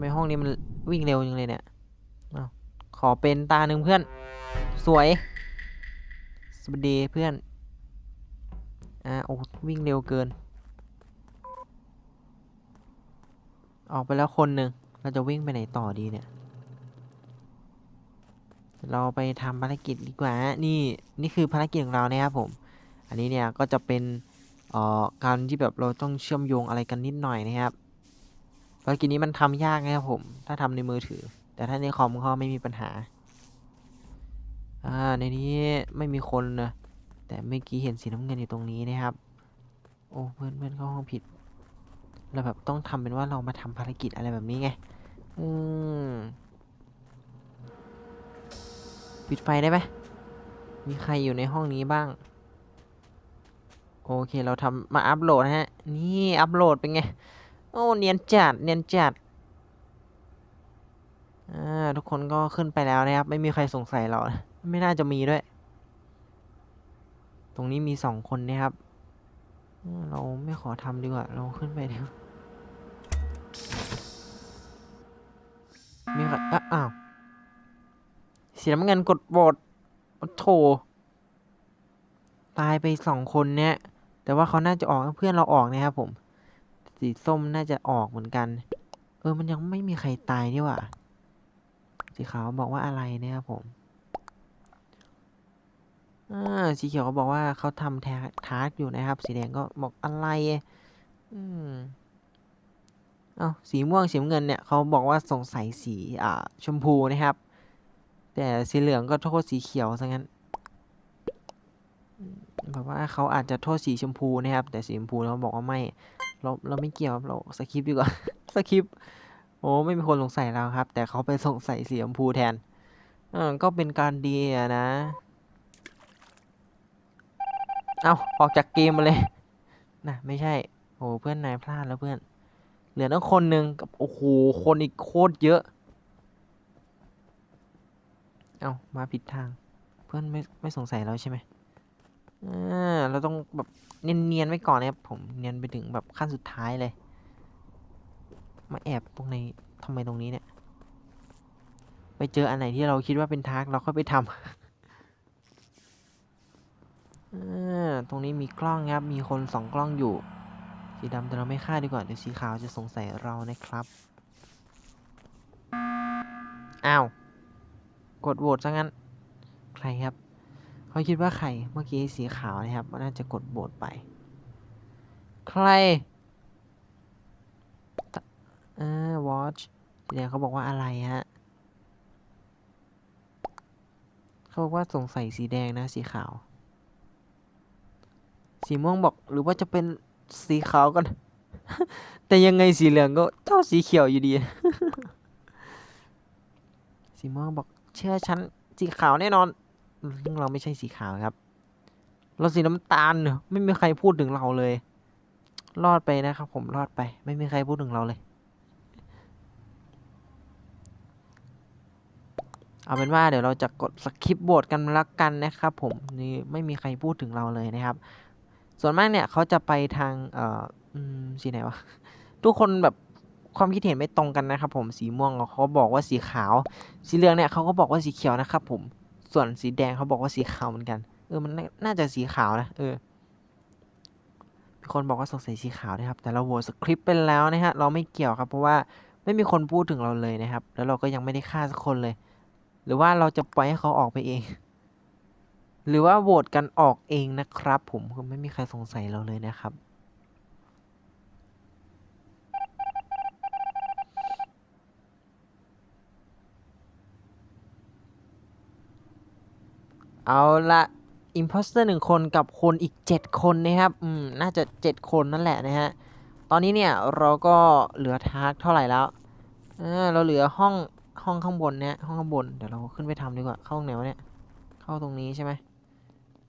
ไมห้องนี้มันวิ่งเร็วจังเลยเนี่ยอขอเป็นตาหนึ่งเพื่อน สวย สวัสดีเพื่อน อ่าโอ้วิ่งเร็วเกิน ออกไปแล้วคนหนึ่งเราจะวิ่งไปไหนต่อดีเนี่ย เราไปทำภารกิจดีกว่า นี่นี่คือภารกิจของเรานะครับผม อันนี้เนี่ยก็จะเป็นเอ่อการที่แบบเราต้องเชื่อมโยงอะไรกันนิดหน่อยนะครับ ภารกิจนี้มันทำยากนะครับผม ถ้าทำในมือถือ แต่ถ้าในคอมก็ไม่มีปัญหา อ่า ในนี้ไม่มีคนนะ แต่เมื่อกี้เห็นสีน้ำเงินอยู่ตรงนี้นะครับ โอ้เพื่อนเพื่อนเข้าห้องผิด เราแบบต้องทำเป็นว่าเรามาทำภารกิจอะไรแบบนี้ไง อืม ปิดไฟได้ไหม มีใครอยู่ในห้องนี้บ้าง โอเค เราทำมาอัพโหลดนะฮะ นี่อัพโหลดเป็นไง โอ้เนียนจัดเนียนจัดอ่าทุกคนก็ขึ้นไปแล้วนะครับ ไม่มีใครสงสัยเรานะไม่น่าจะมีด้วย ตรงนี้มีสองคนนะครับ เราไม่ขอทำดีกว่า เราขึ้นไปเดี๋ยวมีใครอ้าวเสีน้ำเงินกดโหวตโอ้โถตายไปสองคนเนี่ย แต่ว่าเขาน่าจะออกเพื่อนเราออกนะครับผม สีส้มน่าจะออกเหมือนกัน เออ มันยังไม่มีใครตายนี่หว่า สีขาวบอกว่าอะไรเนะครับผมอ่าสีเขียวก็บอกว่าเขาทำแทาร์กอยู่นะครับ สีแดงก็บอกอะไร อืมเอ้าสีม่วงสีเงินเนี่ยเขาบอกว่าสงสัยสีอ่าชมพูนะครับ แต่สีเหลืองก็โทษสีเขียวซะงั้นแบบว่าเขาอาจจะโทษสีชมพูนะครับ แต่สีชมพูเราบอกว่าไม่ เราเราไม่เกี่ยวเราสคริปดีกว่าสคริปโอ้ไม่มีคนสงสัยเราครับ แต่เขาไปสงสัยสีชมพูแทนเออก็เป็นการดีอะนะ เอาออกจากเกมมาเลยนะไม่ใช่โอ้เพื่อนนายพลาดแล้วเพื่อน เหลือตั้งคนหนึ่งกับโอ้โหคนอีกโคตรเยอะ เอามาผิดทาง เพื่อนไม่ไม่สงสัยเราใช่ไหม อ่าเราต้องแบบเนียนๆไว้ก่อนนะครับผมเนียนไปถึงแบบขั้นสุดท้ายเลย มาแอบตรงในทำไมตรงนี้เนี่ย ไปเจออันไหนที่เราคิดว่าเป็นทาร์กเราค่อยไปทำอ่าตรงนี้มีกล้องครับ มีคนสองกล้องอยู่ สีดำแต่เราไม่ฆ่าดีกว่า เดี๋ยวสีขาวจะสงสัยเรานะครับ อ้าว กดโหวตซะงั้น ใครครับ เขาคิดว่าใครเมื่อกี้สีขาวนะครับน่าจะกดโหวตไป ใครอ่า watch สีแดงเขาบอกว่าอะไรฮะเขาบอกว่าสงสัยสีแดงนะสีขาว สีม่วงบอกหรือว่าจะเป็นสีขาวกัน แต่ยังไงสีเหลืองก็เท่าสีเขียวอยู่ดี สีม่วงบอกเชื่อฉันสีขาวแน่นอน ซึ่งเราไม่ใช่สีขาวครับ เราสีน้ำตาลเนี่ยไม่มีใครพูดถึงเราเลย รอดไปนะครับ ผมรอดไป ไม่มีใครพูดถึงเราเลย เอาเป็นว่าเดี๋ยวเราจะกดสคริปต์บทกันละกันนะครับผมนี่ไม่มีใครพูดถึงเราเลยนะครับ ส่วนมากเนี่ยเขาจะไปทางเอ่ออืมสีไหนวะทุกคนแบบความคิดเห็นไม่ตรงกันนะครับผมสีม่วงเขาบอกว่าสีขาว สีเหลืองเนี่ยเขาก็บอกว่าสีเขียวนะครับผม ส่วนสีแดงเขาบอกว่าสีขาวเหมือนกัน เออมันน่าจะสีขาวนะ เออมีคนบอกว่าสงสัยสีขาวนะครับ แต่เราโหวตสคริปต์ไปแล้วนะฮะ เราไม่เกี่ยวครับ เพราะว่าไม่มีคนพูดถึงเราเลยนะครับ แล้วเราก็ยังไม่ได้ฆ่าสักคนเลย หรือว่าเราจะปล่อยให้เขาออกไปเอง หรือว่าโหวตกันออกเองนะครับ ผมคือไม่มีใครสงสัยเราเลยนะครับ เอาละอิมพอสเตอร์หนึ่งคนกับคนอีกเจ็ดคนนะครับอืมน่าจะเจ็ดคนนั่นแหละนะฮะ ตอนนี้เนี่ยเราก็เหลือทาร์กเท่าไหร่แล้วเออเราเหลือห้องห้องข้างบนเนี่ยห้องข้างบน เดี๋ยวเราขึ้นไปทำดีกว่า เข้าตรงไหนวะเนี่ย เข้าตรงนี้ใช่ไหม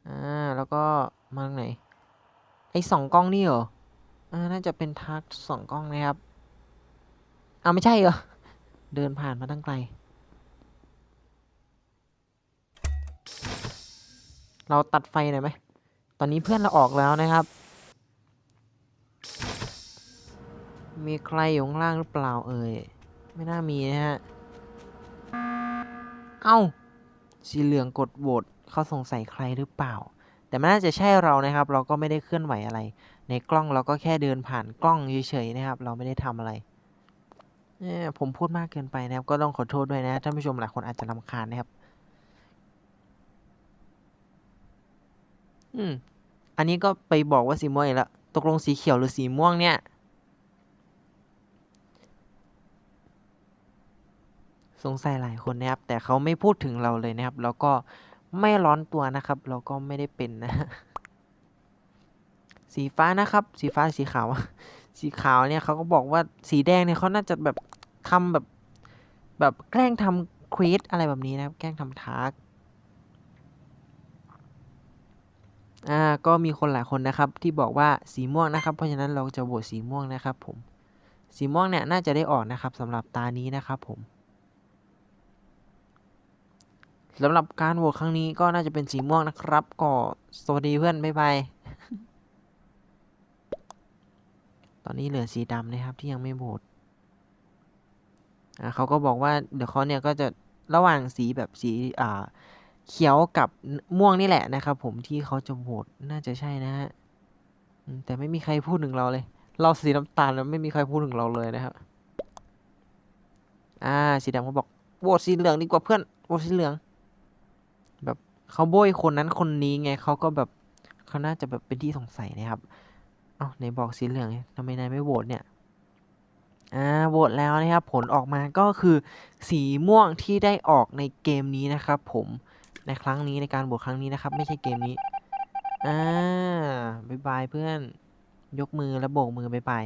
อ่า แล้วก็มาตรงไหน ไอ้สองกล้องนี่เหรอ อ่า น่าจะเป็นทาร์กสองกล้องนะครับอ้าวไม่ใช่เหรอ เดินผ่านมาตั้งไกล เราตัดไฟหน่อยไหม ตอนนี้เพื่อนเราออกแล้วนะครับ มีใครอยู่ข้างล่างหรือเปล่าเอ่ย ไม่น่ามีนะฮะ เอ้า สีเหลืองกดโหวตเขาสงสัยใครหรือเปล่า แต่ไมันน่าจะใช่เรานะครับ เราก็ไม่ได้เคลื่อนไหวอะไร ในกล้องเราก็แค่เดินผ่านกล้องเฉยๆนะครับ เราไม่ได้ทำอะไรเนี่ยผมพูดมากเกินไปนะครับ ก็ต้องขอโทษด้วยนะท่านผู้ชมหลายคนอาจจะรำคาญนะครับ อืม อันนี้ก็ไปบอกว่าสีม่วงอีกแล้วตกลงสีเขียวหรือสีม่วงเนี่ย สงสัยหลายคนนะครับ แต่เขาไม่พูดถึงเราเลยนะครับ แล้วก็ไม่ร้อนตัวนะครับ เราก็ไม่ได้เป็นนะ สีฟ้านะครับ สีฟ้าสีขาว สีขาวเนี่ยเขาก็บอกว่าสีแดงเนี่ยเขาน่าจะแบบทำแบบ แบบแกล้งทำควีสอะไรแบบนี้นะครับ แกล้งทำทาร์ก อ่าก็มีคนหลายคนนะครับที่บอกว่าสีม่วงนะครับ เพราะฉะนั้นเราจะโหวตสีม่วงนะครับผมสีม่วงเนี่ยน่าจะได้ออกนะครับสำหรับตานี้นะครับผมสำหรับการโหวตครั้งนี้ก็น่าจะเป็นสีม่วงนะครับ ก็สวัสดีเพื่อนบ๊ายบายตอนนี้เหลือสีดำนะครับที่ยังไม่โหวตอ่าเขาก็บอกว่าเดี๋ยวเขาเนี่ยก็จะระหว่างสีแบบสีอ่า เขียวกับม่วงนี่แหละนะครับผมที่เขาจะโหวตน่าจะใช่นะฮะแต่ไม่มีใครพูดถึงเราเลย เราสีน้ำตาลแล้วไม่มีใครพูดถึงเราเลยนะครับ อ่าสีดำเขาบอกโหวตสีเหลืองดีกว่าเพื่อนโหวตสีเหลือง แบบเขาโบยคนนั้นคนนี้ไงเขาก็แบบเขาน่าจะแบบเป็นที่สงสัยนะครับเอ้าไหนบอกสีเหลืองทำไมนายไม่โหวตเนี่ยอ่าโหวตแล้วนะครับ ผลออกมาก็คือสีม่วงที่ได้ออกในเกมนี้นะครับผม ในครั้งนี้ในการโหวตครั้งนี้นะครับ ไม่ใช่เกมนี้ อ่าบายบายเพื่อน ยกมือแล้วโบกมือบายบาย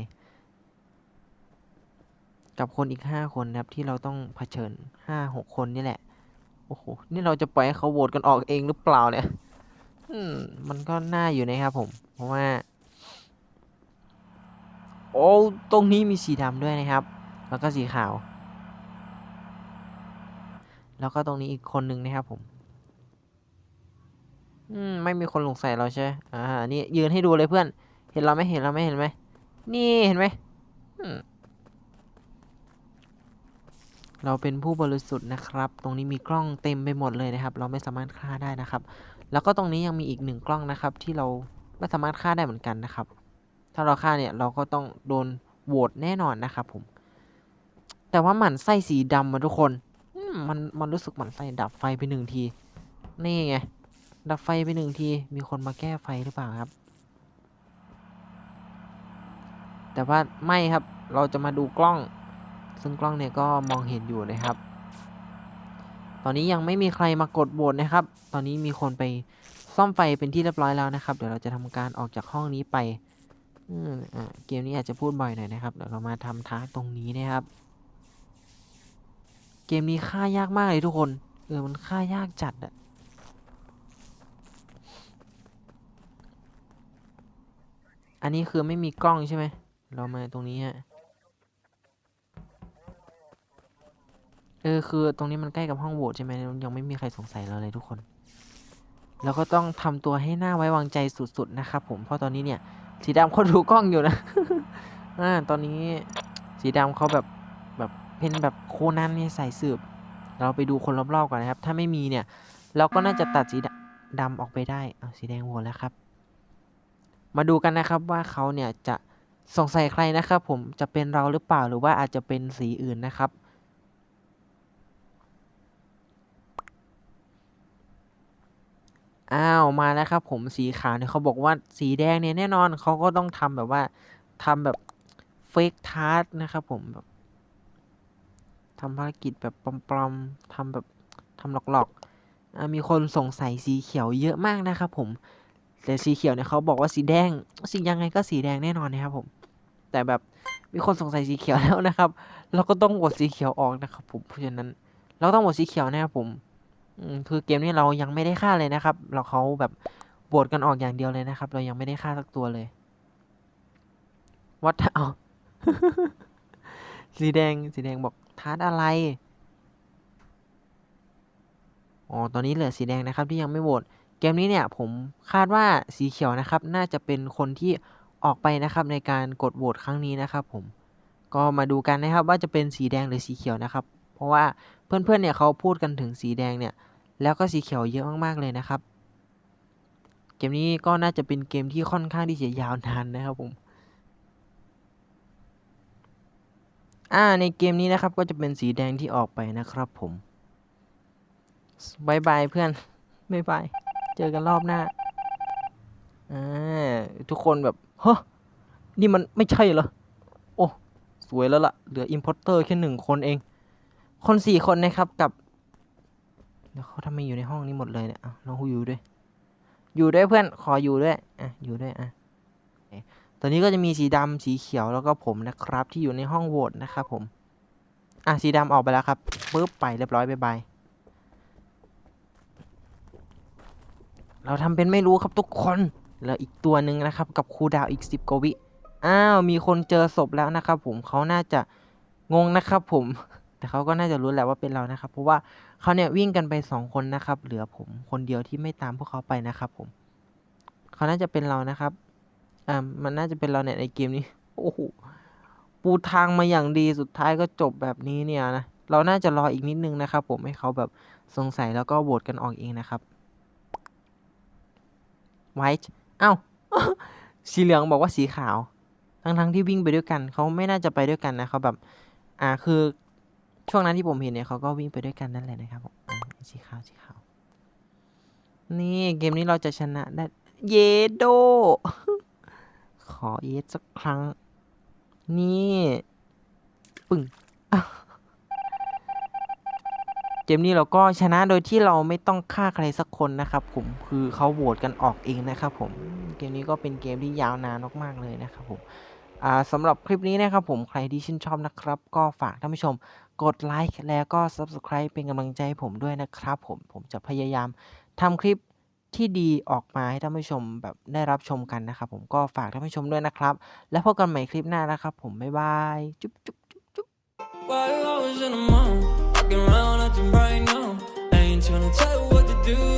กับคนอีกห้าคนนะครับที่เราต้องเผชิญห้าหกคนนี่แหละ โอ้โห นี่เราจะปล่อยให้เขาโหวตกันออกเองหรือเปล่าเนี่ย อืม มันก็น่าอยู่นะครับผม เพราะว่า โอ้ ตรงนี้มีสีดำด้วยนะครับ แล้วก็สีขาวแล้วก็ตรงนี้อีกคนหนึ่งนะครับผม อืมไม่มีคนสงสัยเราใช่ อ่า นี่ยืนให้ดูเลยเพื่อน เห็นเราไหมเห็นเราไหมเห็นไหม นี่เห็นไหมอืมเราเป็นผู้บริสุทธิ์นะครับ ตรงนี้มีกล้องเต็มไปหมดเลยนะครับ เราไม่สามารถฆ่าได้นะครับ แล้วก็ตรงนี้ยังมีอีกหนึ่งกล้องนะครับ ที่เราไม่สามารถฆ่าได้เหมือนกันนะครับ ถ้าเราฆ่าเนี่ยเราก็ต้องโดนโหวตแน่นอนนะครับผม แต่ว่าหมันไส้สีดำมาทุกคนมมันมันรู้สึกหมันไส้ดับไฟไปหนึ่งที นี่ไง ดับไฟไปหนึ่งที มีคนมาแก้ไฟหรือเปล่าครับ แต่ว่าไม่ครับ เราจะมาดูกล้อง ซึ่งกล้องเนี่ยก็มองเห็นอยู่นะครับ ตอนนี้ยังไม่มีใครมากดโหวตนะครับ ตอนนี้มีคนไปซ่อมไฟเป็นที่เรียบร้อยแล้วนะครับ เดี๋ยวเราจะทำการออกจากห้องนี้ไปอืมอ่าเกมนี้อาจจะพูดบ่อยหน่อยนะครับ เดี๋ยวเรามาทำทาร์กตรงนี้นะครับ เกมนี้ฆ่ายากมากเลยทุกคน เออ มันฆ่ายากจัดอะ อันนี้คือไม่มีกล้องใช่ไหม เรามาตรงนี้ฮะ เออคือตรงนี้มันใกล้กับห้องโหวตใช่ไหมยังไม่มีใครสงสัยเราเลยทุกคน แล้วก็ต้องทำตัวให้หน่าไว้วางใจสุดๆนะครับผม เพราะตอนนี้เนี่ย สีดำเขาดูกล้องอยู่นะอ่าตอนนี้สีดำเขาแบบแบบเป็นแบบโคนันเนี่ยสายสืบ เราไปดูคนรอบๆก่อนนะครับ ถ้าไม่มีเนี่ย เราก็น่าจะตัดสีดำออกไปได้ เอาสีแดงโหวตแล้วครับ มาดูกันนะครับว่าเขาเนี่ยจะสงสัยใครนะครับ ผมจะเป็นเราหรือเปล่าหรือว่าอาจจะเป็นสีอื่นนะครับ อ้าวมาแล้วครับ ผมสีขาวเนี่ยเขาบอกว่าสีแดงเนี่ยแน่นอนเขาก็ต้องทำแบบว่าทำแบบเฟกทาร์นะครับ ผมแบบทำภารกิจแบบปลอมๆทำแบบทำหลอกๆมีคนสงสัยสีเขียวเยอะมากนะครับ ผม แต่สีเขียวเนี่ยเขาบอกว่าสีแดงสียังไงก็สีแดงแน่นอนนะครับผม แต่แบบมีคนสงสัยสีเขียวแล้วนะครับ เราก็ต้องโหวตสีเขียวออกนะครับ ผมเพราะฉะนั้น เราต้องโหวตสีเขียวนะครับผมคือเกมนี้เรายังไม่ได้ฆ่าเลยนะครับ เราเขาแบบโหวตกันออกอย่างเดียวเลยนะครับ เรายังไม่ได้ฆ่าสักตัวเลยวัดเอาสีแดงสีแดงบอกทาร์ตอะไรอ๋อตอนนี้เหลือสีแดงนะครับ ที่ยังไม่โหวต เกมนี้เนี่ยผมคาดว่าสีเขียวนะครับ น่าจะเป็นคนที่ออกไปนะครับในการกดโหวตครั้งนี้นะครับ ผมก็มาดูกันนะครับว่าจะเป็นสีแดงหรือสีเขียวนะครับ เพราะว่าเพื่อนๆเนี่ยเขาพูดกันถึงสีแดงเนี่ย แล้วก็สีเขียวเยอะมากๆเลยนะครับ เกมนี้ก็น่าจะเป็นเกมที่ค่อนข้างที่จะยาวนานนะครับผมอ่าในเกมนี้นะครับก็จะเป็นสีแดงที่ออกไปนะครับผมบายบายเพื่อนบายบาย เจอกันรอบหน้าอ่าทุกคนแบบเฮะนี่มันไม่ใช่เหรอ โอ้ สวยแล้วล่ะ เหลืออิมพอร์เตอร์แค่หนึ่งคนเอง คนสี่คนนะครับกับแล้วเขาทำไมอยู่ในห้องนี้หมดเลยเนี่ยอ้าวเราอยู่ด้วย อยู่ด้วยเพื่อน ขออยู่ด้วย อะ อยู่ด้วย อะ ตอนนี้ก็จะมีสีดำสีเขียวแล้วก็ผมนะครับ ที่อยู่ในห้องโหวตนะครับผม อะ สีดำออกไปแล้วครับปึ๊บไปเรียบร้อยบายบาย เราทำเป็นไม่รู้ครับทุกคนแล้วอีกตัวหนึ่งนะครับ กับครูดาวอีกสิบกว่าวิ อ้าว มีคนเจอศพแล้วนะครับ ผมเขาน่าจะงงนะครับ ผม แต่เขาก็น่าจะรู้แหละว่าเป็นเรานะครับ เพราะว่าเขาเนี่ยวิ่งกันไปสองคนนะครับ เหลือผมคนเดียวที่ไม่ตามพวกเขาไปนะครับ ผมเขาน่าจะเป็นเรานะครับ อ่า มันน่าจะเป็นเราเนี่ยในเกมนี้ โอ้โห ปูทางมาอย่างดี สุดท้ายก็จบแบบนี้เนี่ยนะ เราน่าจะรออีกนิดนึงนะครับ ผมให้เขาแบบสงสัยแล้วก็โหวตกันออกเองนะครับ ไวท์เอ้าสีเหลืองบอกว่าสีขาว ทั้งๆที่วิ่งไปด้วยกัน เขาไม่น่าจะไปด้วยกันนะเขาแบบ อ่า คือช่วงนั้นที่ผมเห็นเนี่ยเขาก็วิ่งไปด้วยกันนั่นแหละนะครับผมสีขาวสีขาว นี่เกมนี้เราจะชนะได้ เยโด ขอเอสสักครั้ง นี่ ปึ้ง อะ เกมนี้เราก็ชนะโดยที่เราไม่ต้องฆ่าใครสักคนนะครับผมคือเขาโหวตกันออกเองนะครับผมเกมนี้ก็เป็นเกมที่ยาวนานมากๆเลยนะครับผมสำหรับคลิปนี้นะครับผมใครที่ชื่นชอบนะครับ ก็ฝากท่านผู้ชมกดไลค์แล้วก็ Subscribe เป็นกำลังใจให้ผมด้วยนะครับผมผมจะพยายามทำคลิปที่ดีออกมาให้ท่านผู้ชมแบบได้รับชมกันนะครับผมก็ฝากท่านผู้ชมด้วยนะครับ แล้วพบกันใหม่คลิปหน้านะครับผมบ๊ายบาย จุ๊บจุ๊บจุ๊บจุ๊บ fucking around, nothing right now. I ain't tryna tell you what to do.